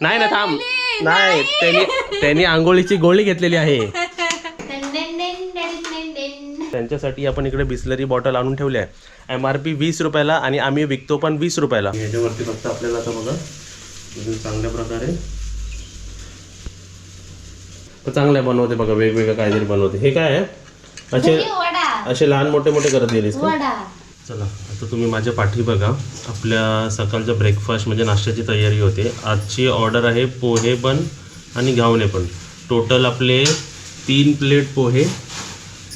नाही ना थांब. नाही त्यांनी त्यांनी आंघोळीची गोळी घेतलेली आहे. त्यांच्यासाठी आपण इकडे बिस्लरी बॉटल आणून ठेवली आहे. एम आर पी वीस रुपयाला आणि आम्ही विकतो पण वीस रुपयाला. ह्याच्यावरती फक्त आपल्याला आता बघा चांगल्या प्रकारे. तर चांगलं बनवते बघा वेगवेगळं काहीतरी बनवते. हे काय आहे? असे वडा. असे लहान मोठे मोठे करत गेलीस का? चला आता तुम्ही माझ्या पाठी बघा. आपल्या सकाळच्या ब्रेकफास्ट म्हणजे नाश्त्याची तयारी होते. आजची ऑर्डर आहे पोहे पण आणि घावणे पण. टोटल आपले तीन प्लेट पोहे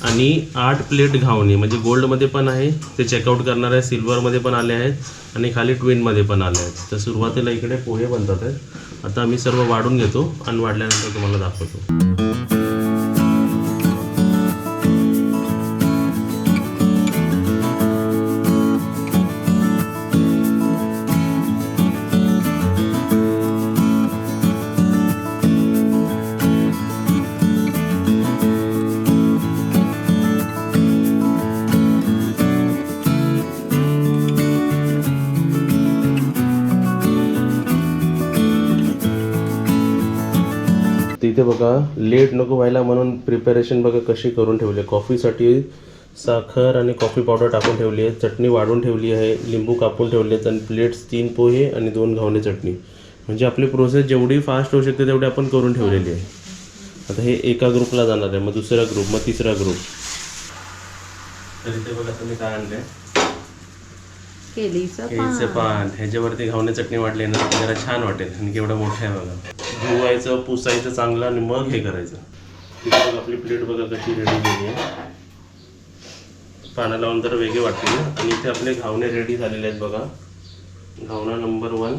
आणि आठ प्लेट घावणे. म्हणजे गोल्डमध्ये पण आहे ते चेकआउट करणार आहे सिल्वरमध्ये पण आले आहेत आणि खाली ट्विनमध्ये पण आले आहेत. तर सुरुवातीला इकडे पोहे बनतात आहेत. आता आम्ही सर्व वाढून घेतो आणि वाढल्यानंतर तुम्हाला दाखवतो. बघा लेट नको व्हायला म्हणून प्रिपरेशन बघा कशी करून ठेवली. आहे कॉफीसाठी साखर आणि कॉफी पावडर टाकून ठेवली आहे. चटणी वाढून ठेवली आहे. लिंबू कापून ठेवले आहेत. आणि प्लेट्स तीन पोहे आणि दोन घावणे चटणी. म्हणजे आपली प्रोसेस जेवढी फास्ट होऊ शकते तेवढी आपण करून ठेवलेली आहे. आता हे एका ग्रुपला जाणार आहे. मग दुसरा ग्रुप मग तिसरा ग्रुप तर इथे बघा तुम्ही काय आणले केळीचं पान. ह्याच्यावरती घावणे चटणी वाटली ना जरा छान वाटेल. आणि केवढं मोठं आहे बघा. धुवायचं पुसायचं चांगलं आणि मग हे करायचं. तिथे आपली प्लेट बघा कशी रेडी झाली आहे. पाण्या लावून तर वेगळे वाटतील. आणि इथे आपले घावणे रेडी झालेले आहेत बघा. घावणा नंबर वन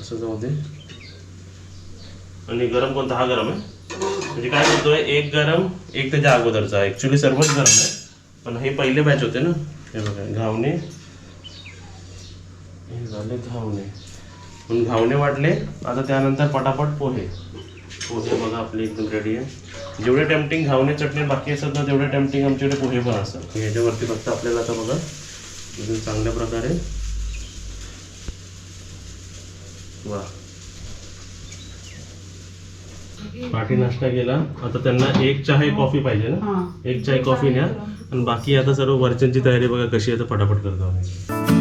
असं जाऊ दे. आणि गरम कोणता? हा गरम आहे. म्हणजे काय करतोय एक गरम एक त्याच्या अगोदरचा. ऍक्च्युली सर्वच गरम आहे. पण हे पहिले बॅच होते ना. हे बघा घावणे. हे झाले घावणे. म्हणून घावणे वाटले. आता त्यानंतर पटापट पोहे. पोहे बघा आपले एकदम रेडी आहे. जेवढे टेम्पटिंग घावणे चटणी बाकी असतात ना तेवढे टेम्पटिंग आमच्याकडे पोहे पण असतात. ह्याच्यावरती फक्त आपल्याला आता बघा एकदम चांगल्या प्रकारे. वा. पाठी नाश्ता केला. आता त्यांना एक चाय कॉफी पाहिजे ना? एक चाय कॉफी न्या. आणि बाकी आता सर्व वरच्यांची तयारी बघा कशी आहे तर पटापट करतो आम्ही.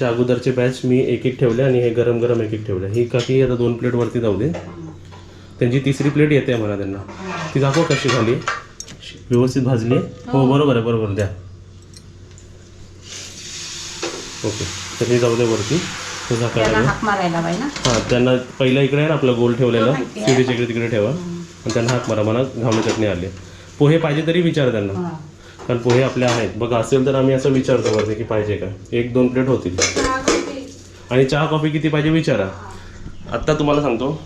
पहिल्याच्या अगोदरचे बॅच मी एक एक ठेवले आणि हे गरम गरम एक एक ठेवले. ही काकी आता दोन प्लेट वरती जाऊ दे. त्यांची तिसरी प्लेट येते मला त्यांना. ती दाखव कशी झाली. व्यवस्थित भाजली. हो बरोबर आहे बरोबर द्या. ओके. तर हे जाऊ दे वरती. हे. हाक हां त्यांना पहिला इकडे आहे ना आपला गोल ठेवलेला. शिडीच्या इकडे तिकडे ठेवा. आणि त्यांना हात मारा. मला घावणे चटणी आली. पोहे पाहिजे तरी विचार त्यांना. कारण पोहे आपले आहेत. बघा असेल तर आम्ही असं विचारतो वरती की पाहिजे का? एक दोन प्लेट होतील. आणि चहा कॉफी किती पाहिजे विचारा. आत्ता तुम्हाला सांगतो.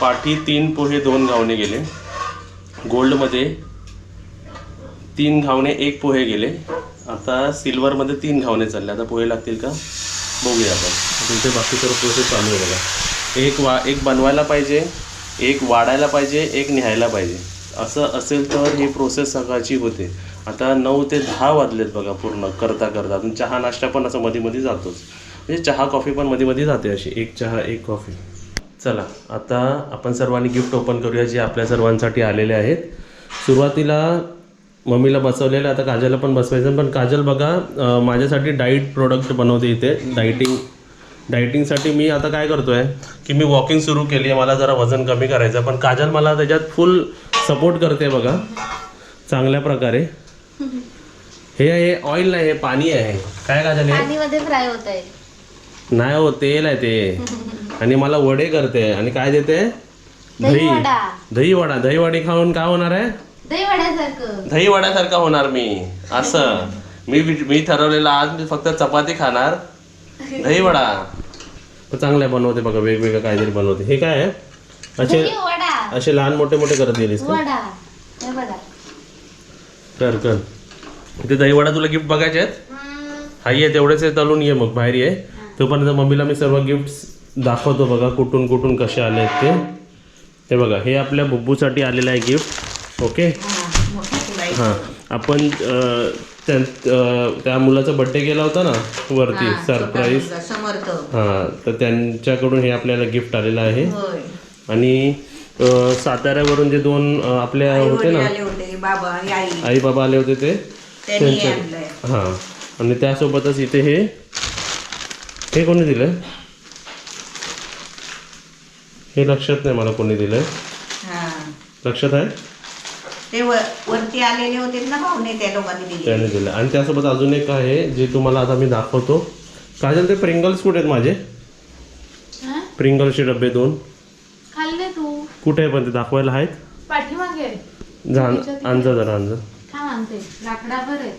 पाठी तीन पोहे दोन घावणे गेले. गोल्डमध्ये तीन घावणे एक पोहे गेले. आता सिल्वरमध्ये तीन घावणे चालले. आता पोहे लागतील का? बघूया आपण. तुमचे बाकी सर्व प्रोसेस चालू आहे बघा. एक वा एक बनवायला पाहिजे एक वाढायला पाहिजे एक न्यायला पाहिजे. असं असेल तर ही प्रोसेस सकाळची होते. आता नऊ ते दहा वाजलेत बघा पूर्ण करता करता. चहा नाश्ता पण असं मध्ये मध्ये जातोच. म्हणजे चहा कॉफी पण मध्ये मध्ये जाते अशी. एक चहा एक कॉफी चला आता आपण सर्वांनी गिफ्ट ओपन करूया जे आपल्या सर्वांसाठी आलेले आहेत. सुरुवातीला मम्मीला बसवलेलं आता काजलला पण बसवायचं. पण काजल बघा माझ्यासाठी डाईट प्रोडक्ट बनवते इथे. डायटिंग डायटिंगसाठी मी आता काय करतो आहे की मी वॉकिंग सुरू केली आहे. मला जरा वजन कमी करायचं पण काजल मला त्याच्यात फुल सपोर्ट करते बघा. चांगल्या प्रकारे. हे हे ऑइल नाही हे पाणी आहे. काय हे पाणीमध्ये फ्राय होत आहे. नाही हो तेल आहे ते. आणि मला वडे करते. आणि काय देते? दही वडा. दही वडा. दही वडे खाऊन काय होणार आहे? दही वड्यासारखं. दही वड्यासारखा होणार मी. असं. मी मी ठरवलेलं आज मी फक्त चपाती खाणार. दही वडा. तर चांगलं आहे बनवते बघा. वेगवेगळं काहीतरी बनवते. हे काय आहे? असे असे लहान मोठे मोठे करत गेलीस का? वडा. हे बघा. कर कर. इथे दही वडा तुला गिफ्ट बघायचे आहेत? हम्म. हा ये तेवढेच आहे तळून ये मग बाहेर ये. तोपर्यंत मम्मीला मी सर्व गिफ्ट दाखवतो बघा कुठून कुठून कसे आले आहेत ते. हे बघा हे आपल्या बुब्बूसाठी आलेलं आहे गिफ्ट ओके हां आपण त्या मुलाचा बड्डे केला होता ना वरती सरप्राईज हां तर त्यांच्याकडून हे आपल्याला गिफ्ट आलेलं आहे. आणि साताऱ्यावरून जे दोन अं, आपल्या होते ना? आले होते बाबा आणि आई. आई बाबा आले होते ते? त्यांनी त्यांच्या हां. आणि त्यासोबतच इथे हे हे कोणी दिलं हे लक्षात नाही मला कोणी दिलंय. हा. लक्षात आहे? ते वर- वरती आलेले होते ना पाहुणे त्या लोकांनी दिले त्याने दिलं आणि त्यासोबत अजून एक आहे जे तुम्हाला आता मी दाखवतो. काजल ते प्रिंगल्स कुठे आहेत माझे? हा? प्रिंगल्सचे डबे दोन. कुठे आहे पण ते दाखवायला आहेत. पाठीमागे जरा आणजा. आहे.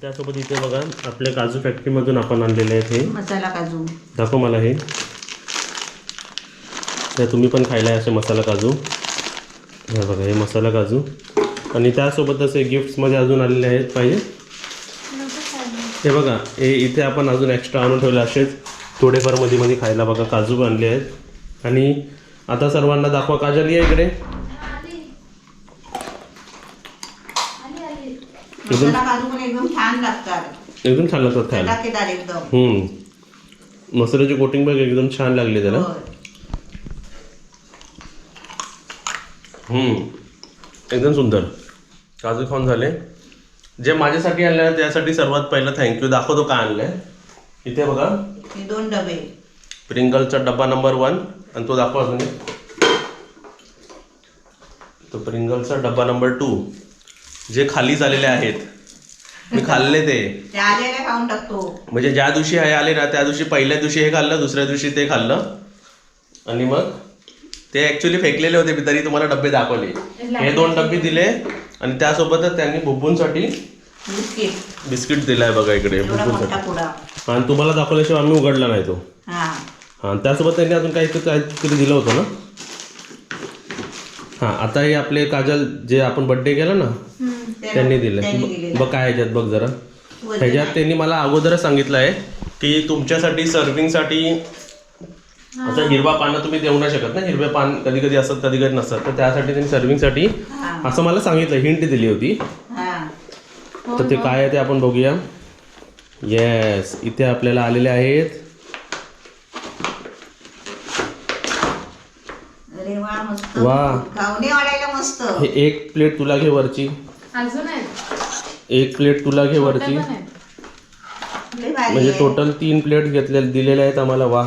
त्यासोबत इथे बघा आपल्या काजू फॅक्टरीमधून आपण आणलेले आहेत हे. मसाला काजू. दाखव मला हे. त्या तुम्ही पण खायला आहे असे मसाला काजू. हे बघा हे मसाला काजू. आणि त्यासोबतच हे गिफ्ट्समध्ये अजून आलेले आहेत पाहिजे. हे बघा हे इथे आपण अजून एक्स्ट्रा आणून ठेवले असेच. थोडेफारमध्ये मध्ये खायला बघा काजू आणले आहेत. आणि आता सर्वांना दाखवा काजल ये इकडे. मसाला काजू पण एकदम छान लागतात. एकदम छान लागतात खायला. हम्म. मसाल्याची कोटिंग बघ एकदम छान लागली त्याला. हम्म. एकदम सुंदर. काजू खाऊन झाले. जे माझ्यासाठी आणलं आहे त्यासाठी सर्वात पहिलं थँक्यू दाखवतो का आणलंय. इथे बघा. दोन डबे. प्रिंगलचा डब्बा नंबर वन आणि तो दाखवा एक. तो प्रिंगलचा डब्बा नंबर टू जे खाली झालेले आहेत. मी खाल्ले ते. म्हणजे ज्या दिवशी हे आले ना त्या दिवशी पहिल्या दिवशी हे खाल्लं दुसऱ्या दिवशी ते खाल्लं. आणि मग ते ऍक्च्युली फेकलेले होते मी तरी तुम्हाला डबे दाखवले. हे दोन डबे दिले आणि त्यासोबतच त्यांनी बुब्बूंसाठी बिस्किट. बिस्किट दिलाय बघा इकडे पुडा. आणि तुम्हाला दाखवल्याशिवाय आम्ही उघडला नाही तो. हा हां त्यासोबत त्यांनी अजून काही काहीतरी दिलं होतं ना? हां आता हे आपले काजल जे आपण बड्डे केला ना त्यांनी दिलं. बघ काय ह्याच्यात बघ जरा. ह्याच्यात त्यांनी मला अगोदरच सांगितलं आहे की तुमच्यासाठी सर्विंगसाठी आता हिरवा पानं तुम्ही देऊ नाही शकत ना. हिरवे पान कधी कधी असतात कधी कधी नसतात. तर त्यासाठी त्यांनी सर्विंगसाठी हा. असं मला सांगितलं हिंट दिली होती. हा. तर ते काय आहे ते आपण बघूया. येस इथे आपल्याला आलेले आहेत अरे वा. वाढायला मस्त. हे एक प्लेट तुला घे वरची. अजून एक प्लेट तुला घे वरची. म्हणजे. टोटल तीन प्लेट घेतले दिलेले आहेत आम्हाला. वा.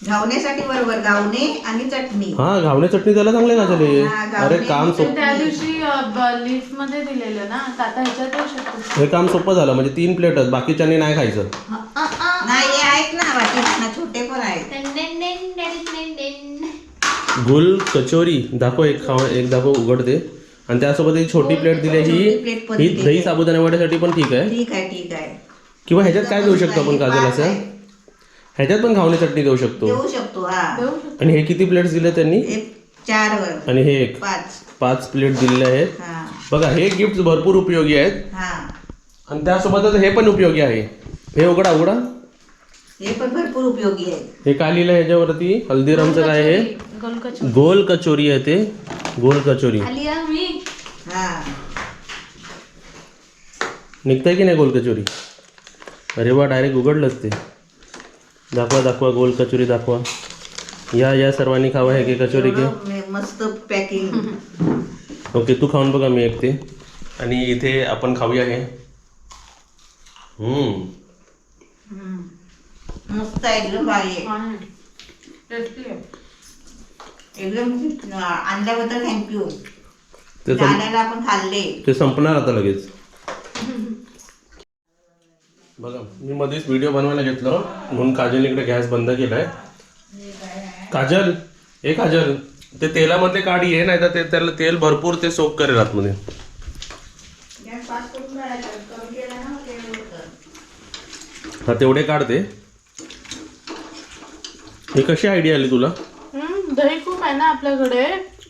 घावण्यासाठी बरोबर घावणे आणि चटणी. हा घावणे चटणी त्याला चांगले हा, घावणे अरे काम त्या दिवशी लिस्टमध्ये दिलेलं ना आता ह्याच्यात हे काम सोपं झालं म्हणजे तीन प्लेटच बाकीच्यांनी नाही खायचं नाही हे आहेत ना बाकी छोटे पण आहेत गुल कचोरी दाखव एक खाव एक दाखव उघडते आणि त्यासोबत एक छोटी प्लेट दिली ही ही. दही साबुदाणा वड्यासाठी पण ठीक आहे. ठीक आहे ठीक आहे. किंवा ह्याच्यात काय देऊ शकतो आपण काजल असं. ह्याच्यात पण घावणे चटणी देऊ शकतो. देऊ शकतो हा. आणि हे किती प्लेट्स दिले त्यांनी? चार आणि हे एक. पाच. पाच प्लेट दिलेले आहेत. हा. बघा हे गिफ्ट भरपूर उपयोगी आहेत. हा. आणि त्यासोबतच हे पण उपयोगी आहे. हे उघडा उघडा. हे पण भरपूर उपयोगी आहे. हे काय लिहिलं ह्याच्यावरती हल्दीरामचं काय आहे? गोल कचोरी. गोल कचोरी आहे ते. गोल कचोरी. आली आहे मी. हा. निघतंय की नाही गोल कचोरी? अरे वा डायरेक्ट उघडलंच ते. दाखवा दाखवा गोल कचोरी दाखवा. या या सर्वांनी खावा हे की कचोरी घे मस्त पॅकिंग ओके तू खाऊन बघा मी एक ते आणि इथे आपण खाऊया हे. हम्म. मस्त आहे एकदम भारी आहे. आहे. टेस्टी आहे. एकदम आणल्याबद्दल थँक्यू ते सं आणायला आपण खाल्ले. ते संपणार आता लगेच. बघा मी मध्येच व्हिडिओ बनवायला घेतलं म्हणून काजल इकडे गॅस बंद केलाय. काजल ए काजल ते तेलामधले काढी आहे नाही तर ते त्याला तेल भरपूर ते सोक करेल आतमध्ये. गॅस पास करून काढायचा. करून गेला ना मग ते होतं. हा तेवढे काढते. ही कशी आयडिया आली तुला? दही खूप आहे ना आपल्याकडे.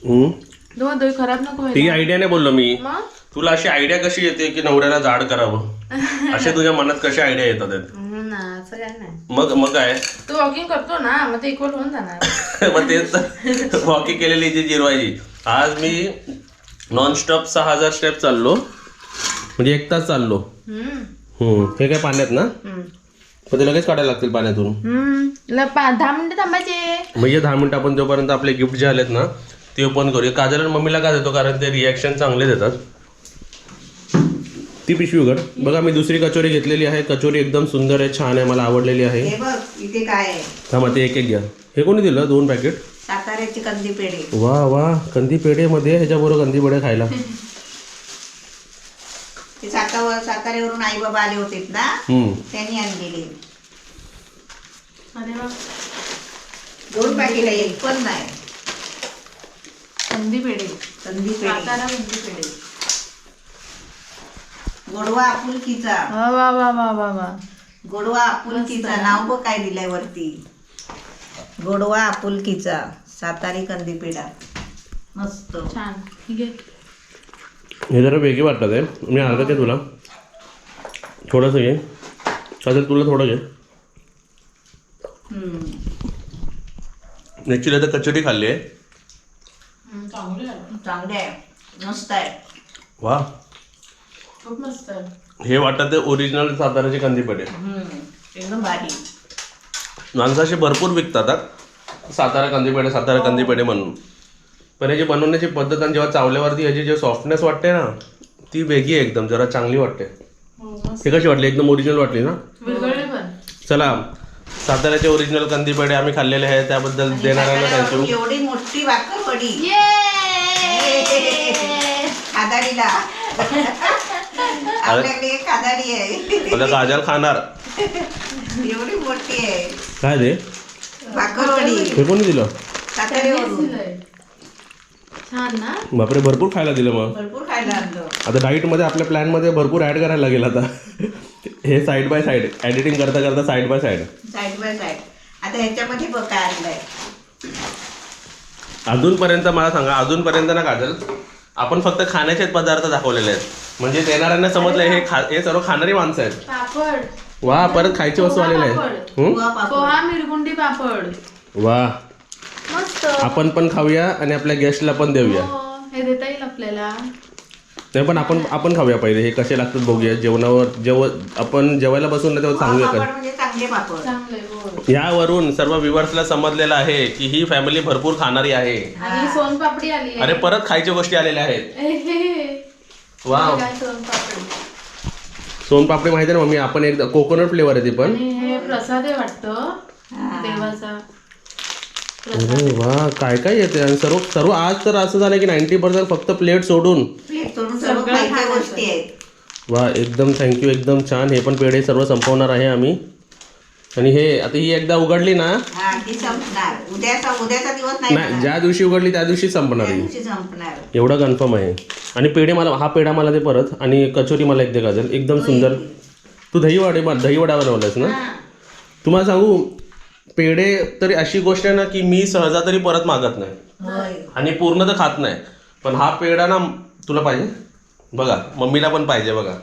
हम्म. तेव्हा दही खराब नको ती आयडिया नाही बोललो मी. मग? तुला अशी आयडिया कशी येते की नवऱ्याला जाड करावं? असे तुझ्या मनात कशा आयडिया येतात आहेत? हम्म, ना असं काय नाही. मग मग काय? तू वॉकिंग करतो ना मग ते इक्वल होऊन जाणार. मग तेच वॉकिंग केलेली जी जिरवायची. आज मी नॉनस्टॉप सहा हजार स्टेप चाललो. म्हणजे एक तास चाललो. हम्म, हम्म. हे काय पाण्यात ना? हम्म. पण ते लगेच काढायला लागतील पाण्यातून. हम्म, ल- पा- दहा मिनिटं थांबायचे. म्हणजे दहा मिनिटं आपण जोपर्यंत आपले गिफ्ट जे आलेत ना ते ओपन करूया काजल आणि मम्मीला का देतो? कारण ते रिॲक्शन चांगले देतात. ती पिशवी उघड. बघा मी दुसरी कचोरी घेतलेली आहे. कचोरी एकदम सुंदर आहे छान आहे मला आवडलेली आहे. हे बघ इथे काय आहे? थांबा ते एक एक घ्या. हे कोणी दिलं? दोन पॅकेट साताऱ्याची कंदी पेढे. वा वा. कंदी पेढेमध्ये ह्याच्याबरोबर कंदी पेढे खायला. सातावर साताऱ्यावरून आई बाबा आले होते ना हम्म. त्यांनी आणलेले अरे वा. दोन पॅकेट आहे एक पण नाही. कंदी पेढे कंदी पेढे सातारा कंदी पेढे गोडवा आपुलकीचा. वा वा वा वा वा वा. गोडवा आपुलकीचा. नाव बघ काय दिलंय वरती. गोडवा आपुलकीचा. सातारी कंदी पेढा मस्त. छान. ठीक आहे. हे जरा वेगळी वाटतात आहे मी अर्धा ते तुला? थोडंसं घे. काजल तुला थोडं घे. हम्म. ॲक्च्युली आता कचोरी खाल्ली आहे. चांगली आहे. चांगले आहे. मस्त आहे. वा. खूप मस्त आहे. हे वाटत आहे ओरिजिनल साताऱ्याचे कंदी हम्म. एकदम भारी. माणसं असे भरपूर विकतात. सातारा कंदीपेढे सातारा कंदीपेढे म्हणून. पण याची बनवण्याची पद्धत आणि जेव्हा चावल्यावरती याची जे सॉफ्टनेस वाटते ना ती वेगळी आहे एकदम जरा चांगली वाटते. हो. हे कशी वाटली? एकदम ओरिजिनल वाटली ना? चला साताऱ्याचे ओरिजिनल कंदीपेढे आम्ही खाल्लेले आहे त्याबद्दल देणाऱ्यांना साताऱ्यावरून थँक्यू एवढी मोठी खादाडीला. आपल्याकडे खादाडी आहे. मला काजल खाणार. एवढी मोठी आहे. काय दे भाकरवडी हे कोणी दिलं? साताऱ्यावरून. छान ना? बापरे भरपूर खायला दिलं मग. भरपूर खायला आणलं. आता डाईटमध्ये आपल्या प्लॅनमध्ये भरपूर ॲड करायला लागेल आता. हे साईड बाय साईड एडिटिंग करता करता side by side side by side आता ह्याच्यामध्ये बघ काय आणलंय. अजूनपर्यंत मला सांगा अजूनपर्यंत ना काजल आपण फक्त खाण्याचेच पदार्थ दाखवलेले आहेत. म्हणजे देणाऱ्यांना समजलं हे खा हे सर्व खाणारी माणसं आहेत. पापड. वा परत खायची वस्तू आलेल्या आहेत. हं? पोहा पापड. पोहा मिरगुंडी पापड. वा. मस्त. आपण पण खाऊया आणि आपल्या गेस्टला पण देऊया. हो, हे देता येईल आपल्याला. नाही पण आपण आपण खाऊया पहिले. हे कसे लागतात बघूया. जेवणावर जेव आपण जेवायला बसून ना तेव्हा सांगूया पापड का म्हणजे चांगले पापड. चांगले यावरून सर्व व्ह्युअर्सला समजलेलं आहे की ही फॅमिली भरपूर खाणारी आहे. आणि सोनपापडी आली अरे परत खायच्या गोष्टी आलेल्या आहेत. आहे काय सोनपापडी. सोनपापडी माहिती आहे ना मम्मी आपण एकदा कोकोनट फ्लेवर आहे ती पण. आणि हे प्रसाद आहे वाटतं. देवाचा. अरे वा काय काय येते? आणि सर्व सर्व आज तर असं झालं की नाईन्टी पर्सेंट फक्त प्लेट सोडून. प्लेट सोडून सर्व सगळं खायच्या खायचं. गोष्टी आहेत. वा एकदम थँक्यू एकदम छान. हे पण पेढे सर्व संपवणार आहे आम्ही. आणि हे आता ही एकदा उघडली ना? हा ती संपणार. उद्याचा उद्याचा दिवस नाही. ज्या दिवशी उघडली त्या दिवशी संपणार त्या आहे दिवशी संपणार. एवढा कन्फर्म आहे. आणि पेढे मला हा पेढा मला दे परत. आणि कचोरी मला एक दे काजल. एकदम सुंदर. तू दही वडे दही वडा बनवलास ना तुम्हाला सांगू पेढे तरी अशी गोष्ट आहे ना की मी सहजा तरी परत मागत नाही. आणि पूर्ण तर खात नाही. पण हा पेढा ना तुला पाहिजे? बघा मम्मीला पण पाहिजे बघा.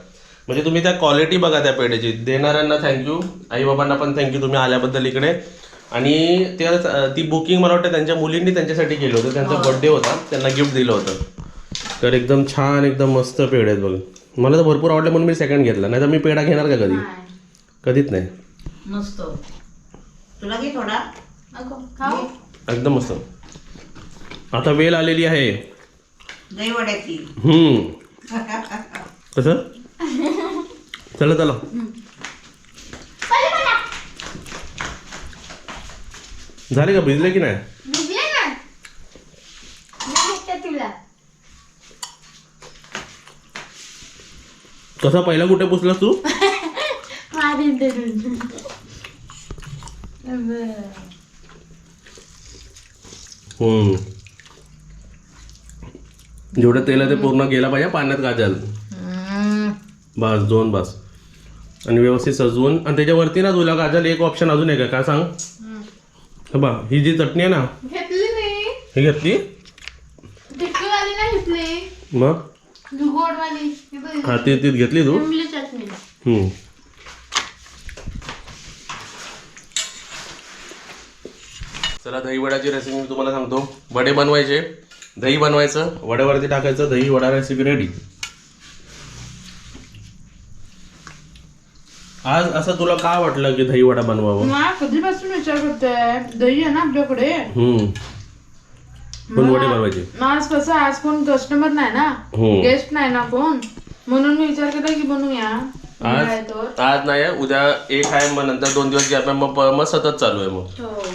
म्हणजे तुम्ही त्या क्वालिटी बघा त्या पेढ्याची. देणाऱ्यांना थँक्यू आईबाबांना पण थँक्यू तुम्ही आल्याबद्दल इकडे. आणि ते ती बुकिंग मला वाटतं त्यांच्या मुलींनी त्यांच्यासाठी केलं होतं. त्यांचा बर्थडे होता. त्यांना गिफ्ट दिलं होतं. तर एकदम छान एकदम मस्त पेढे आहेत बघ. मला तर भरपूर आवडले म्हणून मी सेकंड घेतला. नाही तर मी पेढा घेणार का कधी? कधीच नाही. मस्त तुला घे थोडा. नको. खाऊ? एकदम मस्त. आता वेल आलेली आहे. दही वड्याची. हम्म. कसं? चला चला. झाले का? भिजले की नाही? भिजले ना. मी भेटते तुला? कसा? पहिला कुठे पुसलास तू? मारीन हम्म. जेवढं तेल आहे ते पूर्ण गेला पाहिजे पाण्यात हम्म. बस दोन बस. आणि व्यवस्थित सजवून आणि त्याच्यावरती ना तुला काजल एक ऑप्शन अजून आहे का काय सांग? हे बा ही जी चटणी आहे ना. घेतली नाही ही घेतली? टिक्कीवाली नाही घेतली. मग? ही बघ, हा ती ती घेतली तू? चटणी. हम्म. चला दही वड्याची रेसिपी मी तुम्हाला सांगतो. वडे बनवायचे. दही बनवायचं. वड्यावरती टाकायचं दही वडा रेसिपी रेडी आज असं तुला काय वाटलं की दही वडा बनवावं? कधीपासून विचार करतोय? दही आहे ना आपल्याकडे. हम्म. पण वडे बनवायचे? आज कसं आज कोण कस्टमर नाही ना. गेस्ट नाही ना कोण? म्हणून मी विचार केला की बनवूया आज आज नाही आहे, उद्या एक आहे मग नंतर दोन दिवस गॅप आहे. मग प- मग सतत चालू आहे मग. हो.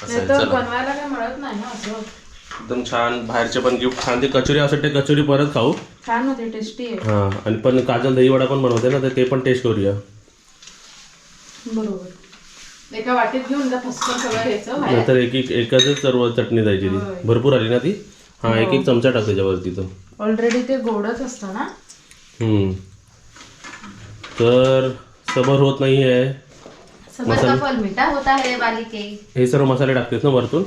नाही आहे तर चला. बनवायला काय मिळत नाही ना असं. एकदम छान बाहेरचे पण गिफ्ट छान ते कचोरी असं ते कचोरी परत खाऊ. छान होते टेस्टी आहे. हा आणि पण काजल दही वडा पण बनवते ना तर ते पण टेस्ट करूया. बरोबर. एका वाटीत घेऊन जा फसकन सगळं घ्यायचं बाहेर. नंतर एक एक एकच सर्व चटणी द्यायची ती. भरपूर आली ना ती? हा एक एक चमचा टाक त्याच्यावरती तो. ऑलरेडी ते गोडच असतं ना? हम्म. तर सबर होत नाही आहे का फल मीठा होता है बालिके हे सर्व मसाले टाकतेस ना वरतून?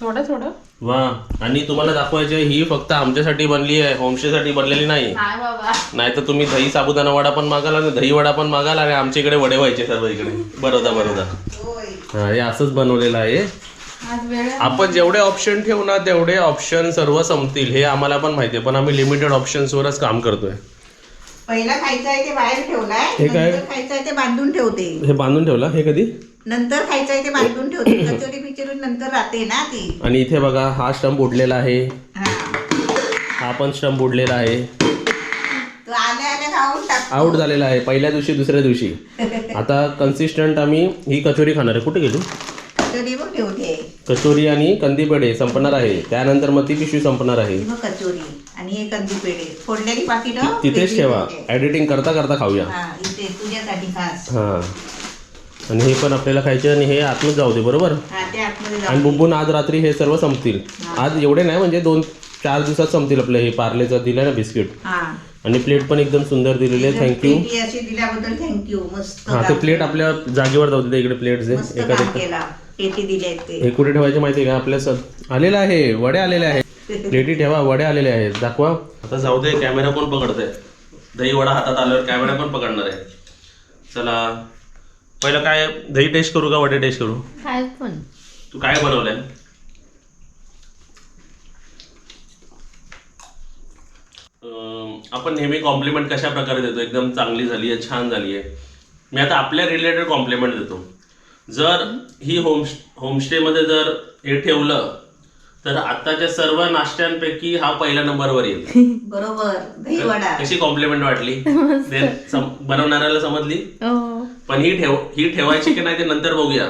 थोडं थोडं. वा. आणि तुम्हाला दाखवायचे ही फक्त आमच्यासाठी बनली आहे होमस्टेसाठी बनलेली नाही. नाही बाबा नाही तर तुम्ही दही साबुदाणा वडा पण मागाल आणि दही वडा पण मागाल आणि आमच्या इकडे वडे व्हायचे सर्व इकडे. बरोदा बरोदा. हा हे असंच बनवलेलं आहे. आज वेळ आहे. आपण जेवढे ऑप्शन ठेवू ना तेवढे ऑप्शन सर्व संपतील हे आम्हाला पण माहिती आहे. पण आम्ही लिमिटेड ऑप्शन्सवरच काम करतोय. पहिला खायचं आहे ते बाहेर ठेवलाय हे काय? नंतर खायचं आहे ते बांधून ठेवते. हे बांधून ठेवलं? हे कधी? नंतर खायचं आहे ते बांधून ठेवते. कचोरी बिचोरी नंतर राहते ना ती. आणि इथे बघा हा स्टंप उडलेला आहे. हा. हा पण स्टंप उडलेला आहे. तो आल्या आल्या खाऊन टाक आउट झालेला आहे पहिल्या दिवशी दुसऱ्या दिवशी. आता कन्सिस्टंट आम्ही ही कचोरी खाणार आहे. कुठे गेली? कचोरी मग ठेवते. कचोरी आणि कंदीपेढे संपणार आहे. त्यानंतर मग ती पिशवी संपणार आहे. मग कचोरी. आणि हे कंदी पेढे. फोडलेली पाकिट तिथेच ठेवा. एडिटिंग करता करता खाऊया. हा इथे तुझ्यासाठी खास. हा. आणि हे पण आपल्याला खायचे आणि हे आतमध्ये जाऊ दे बरोबर? हा ते आतमध्ये आणि जाऊ बुंबून आज रात्री हे सर्व संपतील. आज एवढे नाही म्हणजे दोन चार दिवसात संपतील आपलं हे पार्लेचं दिलं ना बिस्किट? हा. आणि प्लेट पण एकदम सुंदर दिलेली आहे थँक्यू अशी दिल्याबद्दल थँक्यू मस्त हा ते काम- प्लेट आपल्या जागेवर जाऊ दे इकडे प्लेट्स मस्त एका काम केला. पेटी दिली आहेत ते. हे कुठे ठेवायचे माहिती आहे का? आपल्या आलेलं आहे वडे आलेले आहेत. प्लेटी ठेवा वडे आलेले आहेत. दाखवा. आता जाऊ दे कॅमेरा कोण पकडतंय? दही वडा हातात आल्यावर कॅमेरा कोण पकडणार आहे? चला. पहिलं काय दही टेस्ट करू का वडे टेस्ट करू? काय पण. तू काय बनवलंय? आपण नेहमी कॉम्प्लिमेंट कशा प्रकारे देतो? एकदम चांगली झाली आहे छान झाली आहे मी आता आपल्या रिलेटेड कॉम्प्लिमेंट देतो. जर ही होम होमस्टेमध्ये जर हे ठेवलं तर आताच्या सर्व नाश्त्यांपैकी हा पहिल्या नंबरवर येईल. बरोबर. दही वडा. कशी कॉम्प्लिमेंट वाटली? Then सम- बनवणाऱ्याला समजली? पण ही ठेव ही ठेवायची की नाही ते नंतर बघूया.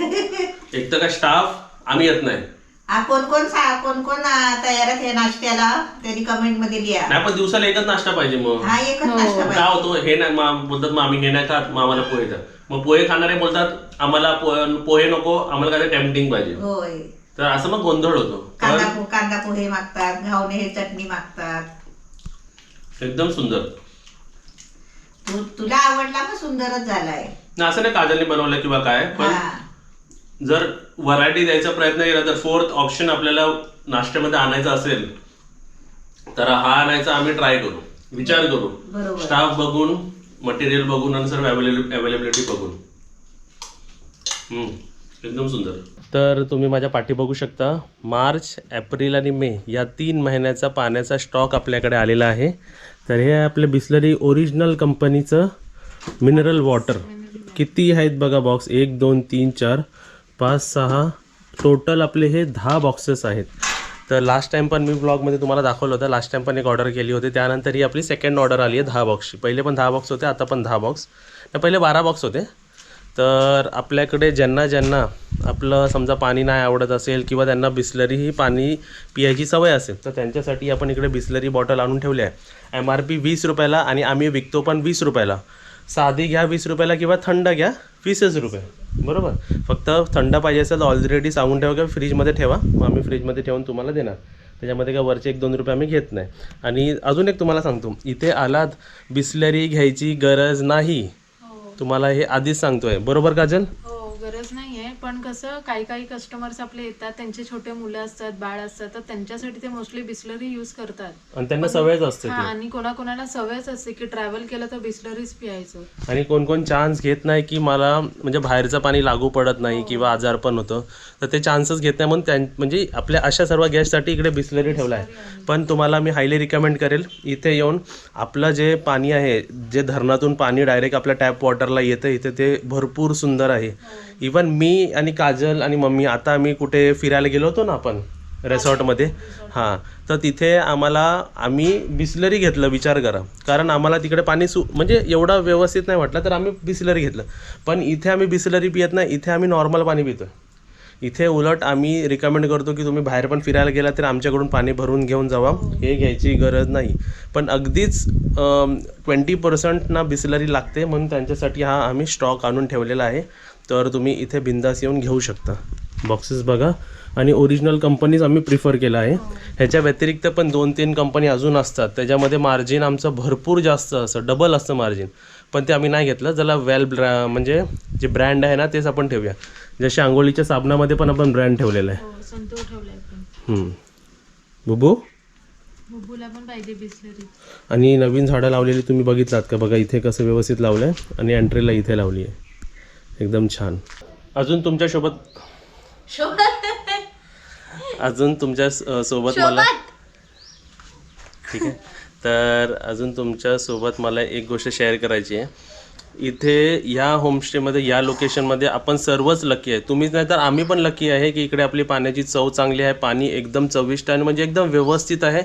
एक तर का स्टाफ आम्ही येत नाही. हा कोण कोण सा कोण कोण आ, तयार आहे नाश्त्याला? त्यांनी कमेंटमध्ये लिहा. नाही पण दिवसाला एकच नाश्ता पाहिजे मग. हा एकच नाश्ता काय पाहिजे होतो हे नाही मा- बोलतात मग आम्ही हे नाही खात. मग आम्हाला पोहे द्या. मग पोहे खाणारे बोलतात आम्हाला पो- पोहे नको आम्हाला काय टेम्पटिंग पाहिजे. होय. तर असं मग गोंधळ होतो. कांदा पो कांदा पोहे मागतात घावणे हे चटणी मागतात. एकदम सुंदर. तू तुला आवडला मग सुंदरच झालाय? नाही असं नाही काजलने बनवलं किंवा काय पण हा. जर व्हरायटी द्यायचा प्रयत्न केला तर फोर्थ ऑप्शन आपल्याला नाश्त्यामध्ये आणायचा असेल तर हा आणायचा आम्ही ट्राय करू विचार करू. बरोबर स्टाफ बघून मटेरियल बघून आणि सर्व अवेलेबिलिटी बघून. हम्म, एकदम सुंदर. तर तुम्ही माझ्या पाठी बघू शकता मार्च एप्रिल आणि मे या तीन महिन्याचा पाण्याचा स्टॉक आपल्याकडे आलेला आहे. तर हे आपले आपलं बिस्लरी ओरिजिनल कंपनीचं मिनरल वॉटर. किती आहेत बघा बॉक्स एक दोन तीन चार पाच सहा. टोटल आपले हे दहा बॉक्सेस आहेत. तर लास्ट टाइम पण मी ब्लॉगमध्ये तुम्हाला दाखवलं होतं. लास्ट टाइम पण एक ऑर्डर केली होती. त्यानंतर ही आपली सेकंड ऑर्डर आली आहे दहा बॉक्सची पहिले पण दहा बॉक्स होते आता पण दहा बॉक्स पहिले बारा बॉक्स होते. तर आपल्याकडे ज्यांना ज्यांना आपलं समजा पाणी नाही आवडत असेल किंवा त्यांना बिस्लरी ही पाणी पियायची सवय असेल तर त्यांच्यासाठी आपण इकडे बिस्लरी बॉटल आणून ठेवली आहे. एम आर पी वीस रुपयाला आणि आम्ही विकतो पण वीस रुपयाला. साधी घ्या वीस रुपयाला किंवा थंड घ्या वीसच रुपये. बरोबर? फक्त थंड पाहिजे असेल तर ऑलरेडी सांगून ठेवा किंवा फ्रीजमध्ये ठेवा. मग आम्ही फ्रीजमध्ये ठेवून तुम्हाला देणार. त्याच्यामध्ये काय वरचे एक दोन रुपये आम्ही घेत नाही. आणि अजून एक तुम्हाला सांगतो. इथे आलात बिस्लरी घ्यायची गरज नाही. तुम्हाला हे आधीच सांगतोय. बरोबर काजल? हो गरज नाहीये पण कसं काही काही कस्टमर्स आपले येतात त्यांचे छोटे मुलं असतात बाळ असतात तर त्यांच्यासाठी ते मोस्टली बिस्लरी यूज करतात. आणि त्यांना सवयच असते हा ती आणि कोणाकोणाला सवयच असते की ट्रॅव्हल केलं तर बिस्लरीच पियायचं. आणि कोण कोण चान्स घेत नाही की मला म्हणजे बाहेरचं पाणी लागू पडत नाही किंवा आजार पण होतं तर ते चान्सच घेत नाही. म्हणून त्या म्हणजे आपल्या अशा सर्व गॅससाठी इकडे बिस्लरी ठेवला आहे पण तुम्हाला मी हायली रिकमेंड करेल इथे येऊन आपलं जे पाणी आहे जे धरणातून पाणी डायरेक्ट आपल्या टॅप वॉटरला येतं इथे ते भरपूर सुंदर आहे. इवन मी आणि काजल आणि मम्मी आता आम्ही कुठे फिरायला गेलो होतो ना आपण रेसॉर्टमध्ये हां तर तिथे आम्हाला आम्ही बिस्लरी घेतलं विचार करा. कारण आम्हाला तिकडे पाणी सु म्हणजे एवढं व्यवस्थित नाही वाटलं तर आम्ही बिस्लरी घेतलं. पण इथे आम्ही बिस्लरी पियत नाही इथे आम्ही नॉर्मल पाणी पितो इथे उलट आम्ही रिकमेंड करतो की तुम्ही बाहेर पण फिरायला गेला तर आमच्याकडून पाणी भरून घेऊन जावा. हे घ्यायची गरज नाही. पण अगदीच ट्वेंटी पर्सेंट ना बिस्लरी लागते म्हणून त्यांच्यासाठी हा आम्ही स्टॉक आणून ठेवलेला आहे. तर तुम्ही इथे बिंदास येऊन घेऊ शकता. बॉक्सेस बघा. आणि ओरिजिनल कंपनीज आम्ही प्रिफर केला आहे. ह्याच्या व्यतिरिक्त पण दोन तीन कंपनी अजून असतात. त्याच्यामध्ये मार्जिन आमचं भरपूर जास्त असतं. डबल असतं मार्जिन पण ते आम्ही नाही घेतलं. ज्याला वेल ब्रॅ म्हणजे जे ब्रँड आहे ना तेच आपण ठेवूया. जसे आंघोळीच्या साबणामध्ये पण आपण ब्रँड ठेवलेला आहे. हो. बुबू? आणि नवीन झाडं लावलेली तुम्ही बघितलात का? बघा इथे कसं व्यवस्थित लावलं आहे आणि एंट्रीला इथे लावली आहे. एकदम छान. अजून तुमच्यासोबत अजून तुमच्या स- सोबत मला ठीक आहे. तर अजून तुमच्यासोबत मला एक गोष्ट शेअर करायची आहे. इथे या होमस्टेमध्ये या लोकेशनमध्ये आपण सर्वच लकी आहे. तुम्हीच नाही तर आम्ही पण लकी आहे की इकडे आपली पाण्याची चव चांगली आहे पाणी एकदम चविष्ट आहे आणि म्हणजे एकदम व्यवस्थित आहे.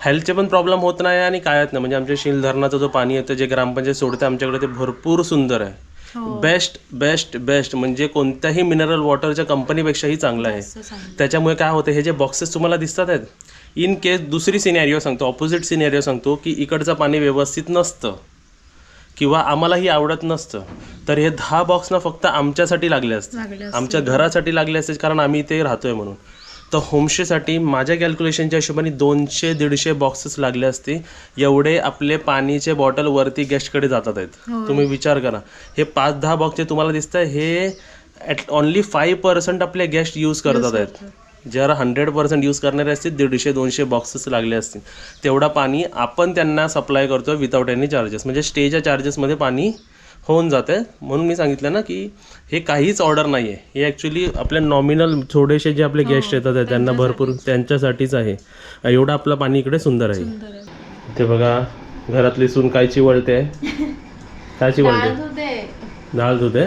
हेल्थचे पण प्रॉब्लेम होत नाही आणि कायच नाही. म्हणजे आमच्या शील धरणाचं जो पाणी येतं जे ग्रामपंचायत सोडते आमच्याकडे ते भरपूर सुंदर आहे. Best best best. म्हणजे कोणत्याही मिनरल वॉटरच्या कंपनीपेक्षाही चांगलं आहे. त्याच्यामुळे काय होतं हे जे बॉक्सेस तुम्हाला दिसतात आहेत इन केस दुसरी सिनेरिओ सांगतो ऑपोजिट सिनेरिओ सांगतो की इकडचं पाणी व्यवस्थित नसतं किंवा आम्हालाही आवडत नसतं तर हे दहा बॉक्स ना फक्त आमच्यासाठी लागले असते. आमच्या घरासाठी लागले असते कारण आम्ही इथे राहतोय म्हणून. तर होमस्टेसाठी माझ्या कॅल्क्युलेशनच्या हिशोबाने दोनशे दीडशे बॉक्सेस लागले असते एवढे आपले पाणीचे बॉटल वरती गेस्टकडे जातात आहेत. तुम्ही विचार करा. हे पाच दहा बॉक्स जे तुम्हाला दिसत आहे हे ॲट ओनली फाईव्ह पर्सेंट आपले गेस्ट यूज करतात आहेत. जर हंड्रेड पर्सेंट यूज करणारे असतील दीडशे दोनशे बॉक्सेस लागले असतील. तेवढा पाणी आपण त्यांना सप्लाय करतो विदाऊट एनी चार्जेस म्हणजे स्टेच्या चार्जेसमध्ये पाणी होऊन जाते. म्हणून मी सांगितलं ना की हे काहीच ऑर्डर नाही आहे हे ॲक्च्युली आपल्या नॉमिनल थोडेसे जे आपले गेस्ट येतात आहे, त्यांना भरपूर त्यांच्यासाठीच आहे. एवढं आपलं पाणी इकडे सुंदर आहे. ते बघा घरातली सून काय चिवळते? काय चिवळते? डाळ धुते.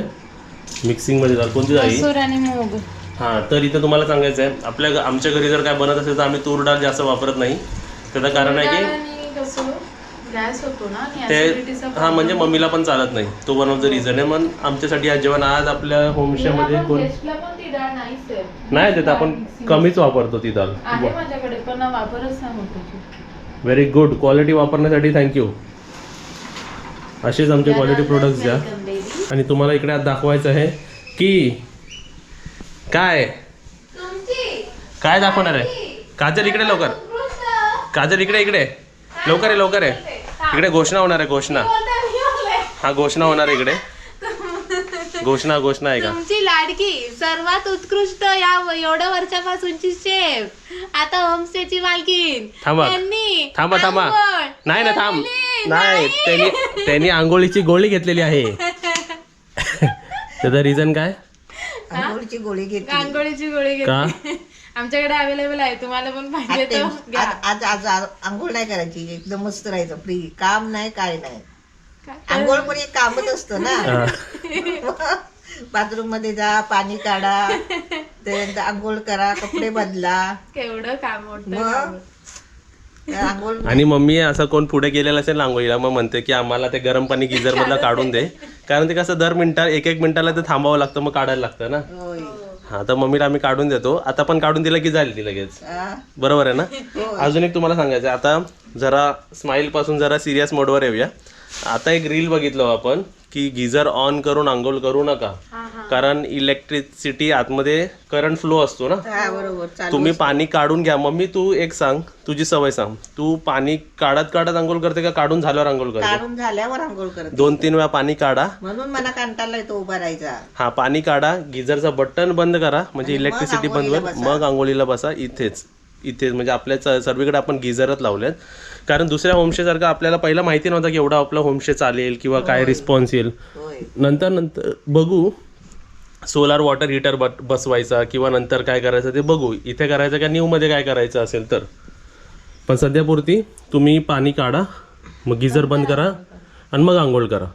मिक्सिंगमध्ये डाळ कोणती डाळी मसूर आणि मूग. हां तर इथं तुम्हाला सांगायचं आहे आपल्या आमच्या घरी जर काय बनत असेल तर आम्ही तूर डाळ जास्त वापरत नाही. त्याचं कारण आहे की गॅस होतो ना आणि ते हां म्हणजे मम्मीला पण चालत नाही. तो वन ऑफ द रिझन आहे. मग आमच्यासाठी आज जेवण आज आपल्या होमस्टेमध्ये कोण नाही देत आपण कमीच वापरतो ती आहे माझ्याकडे पण वापरच नाही. व्हेरी गुड क्वालिटी वापरण्यासाठी थँक्यू असेच आमचे क्वालिटी प्रोडक्ट्स द्या. आणि तुम्हाला इकडे आज दाखवायचं आहे की काय? काय दाखवणार आहे? काजल इकडे लवकर. काजल इकडे इकडे. लवकर आहे लवकर आहे इकडे घोषणा होणार आहे घोषणा. हा घोषणा होणार आहे इकडे. घोषणा घोषणा आहे का? तुमची लाडकी सर्वात उत्कृष्ट या एवढ्या वर्षापासूनची शेफ. आता होमस्टेची मालकीन थांबा. यांनी थांबा थांबा. नाही ना थांब. नाही त्यांनी त्यांनी आंघोळीची गोळी घेतलेली आहे. त्याचं रिझन काय? आंघोळीची गोळी घेतली. आंघोळीची गोळी का? घेतली. आमच्याकडे अवेलेबल आहे. तुम्हाला पण आज पाहिजे तर टेन्श- घ्या. आज आज आज आंघोळ नाही करायची. एकदम मस्त राहायचं. फ्री काम नाही काय नाही? आंघोळ पण एक कामच असतं ना. बाथरूम मध्ये जा पाणी काढा. त्यानंतर आंघोळ करा कपडे बदला. केवढं काम मोठं मग? काम. आंघोळ आणि मम्मी असं कोण पुढे गेलेलं असेल आंघोळीला मग म्हणते की आम्हाला ते गरम पाणी गिझर मधलं काढून दे. कारण ते कसं दर मिनिटा एक एक मिनिटाला ते थांबावं लागतं मग काढायला लागतं ना. हा तर मम्मीला आम्ही काढून देतो. आता पण काढून दिलं की जाईल ती लगेच. हा. बरोबर आहे ना? अजून एक तुम्हाला सांगायचं आता जरा स्माईल पासून जरा सिरियस मोडवर येऊया. आता एक रील बघितलो आपण. की गिझर ऑन करून आंघोळ करू नका. कारण इलेक्ट्रिसिटी आतमध्ये करंट फ्लो असतो ना. बरोबर. तुम्ही पाणी काढून घ्या. मम्मी तू एक सांग. तुझी सवय सांग. तू पाणी काढत काढत आंघोळ करते का काढून झाल्यावर आंघोळ करते? काढून झाल्यावर आंघोळ करत. दोन तीन वेळा पाणी काढा. म्हणून मला कंटाळा येतो उभा राहायचा. हा पाणी काढा. गिझरचा बटन बंद करा. म्हणजे आणि मग इलेक्ट्रिसिटी बंद आंघोळीला होईल बसा. मग आंघोळीला बसा. इथेच. इथेच. म्हणजे आपल्या सर्वीकडे आपण गिझरच लावलेत. कारण दुसऱ्या होमस्टे सारखं आपल्याला पहिला माहिती नव्हतं की एवढा आपला होमस्टे चालेल किंवा काय रिस्पॉन्स येईल. नंतर नंतर बघू. सोलार वॉटर हीटर बसवायचा किंवा नंतर काय करायचं ते बघू. इथे करायचं का न्यूमध्ये काय करायचं असेल तर. पण सध्यापुरती तुम्ही पाणी काढा मग गिझर बंद करा आणि मग आंघोळ करा.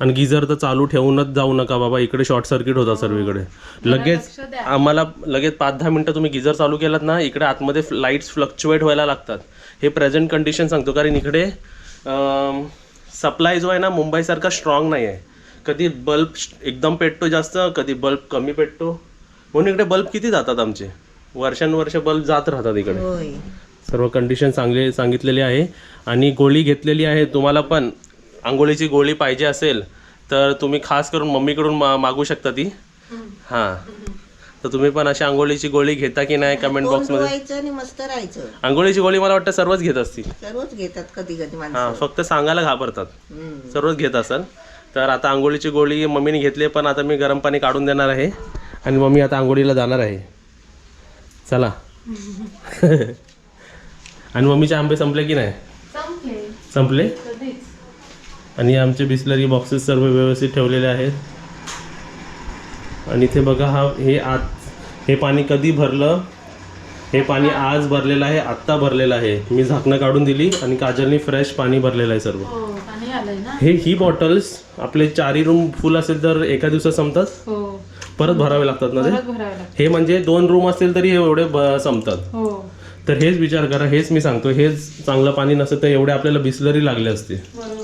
आणि गिझर तर चालू ठेवूनच जाऊ नका बाबा इकडे शॉर्ट सर्किट होता सर्वीकडे. लगेच. आम्हाला लगेच पाच दहा मिनटं तुम्ही गिझर चालू केलात ना इकडे आतमध्ये लाईट्स फ्लक्च्युएट व्हायला लागतात. हे प्रेझेंट कंडिशन सांगतो कारण इकडे सप्लाय जो आहे ना मुंबईसारखा स्ट्रॉंग नाही आहे. कधी बल्ब एकदम पेटतो जास्त कधी बल्ब कमी पेटतो. म्हणून इकडे बल्ब किती जातात आमचे? वर्षानुवर्ष बल्ब जात राहतात इकडे. सर्व कंडिशन चांगले सांगितलेली आहे. आणि गोळी घेतलेली आहे तुम्हाला पण. आंघोळीची गोळी पाहिजे असेल तर तुम्ही खास करून मम्मीकडून मा मागू शकता ती. हां. तर तुम्ही पण अशी आंघोळीची गोळी घेता की नाही कमेंट धुवायचं आणि मस्त राहायचं. आंघोळीची गोळी मला वाटतं सर्वच घेत असतील. सर्वच घेतात कधी कधी हां माणसं. फक्त सांगायला घाबरतात. हम्म. सर्वच घेत असाल. तर आता आंघोळीची गोळी मम्मीने घेतली पण आता मी गरम पाणी काढून देणार आहे. आणि मम्मी आता आंघोळीला जाणार आहे. चला. आणि मम्मीचे आंबे संपले की नाही? संपले. संपले? कधीच. आणि आमचे बिस्लरी बॉक्सेस सर्व व्यवस्थित ठेवलेले आहेत. आणि इथे बघा हा हे आत हे पाणी कधी भरलं? हे पाणी आज भरलेलं आहे आत्ता भरलेलं आहे. मी झाकणं काढून दिली आणि काजलने फ्रेश पाणी भरलेलं आहे सर्व. हो पाणी आलंय ना? हे ही बॉटल्स आपले चारही रूम फुल असेल तर एका दिवसात संपतात? हो. परत भरावे लागतात ना ते? परत भरावं लागतं हे म्हणजे दोन रूम असतील तरी हे एवढे ब- संपतात. हो. तर हेच विचार करा हेच मी सांगतो हेच चांगलं पाणी नसेल तर एवढे आपल्याला बिस्लरी लागले असते. बरोबर.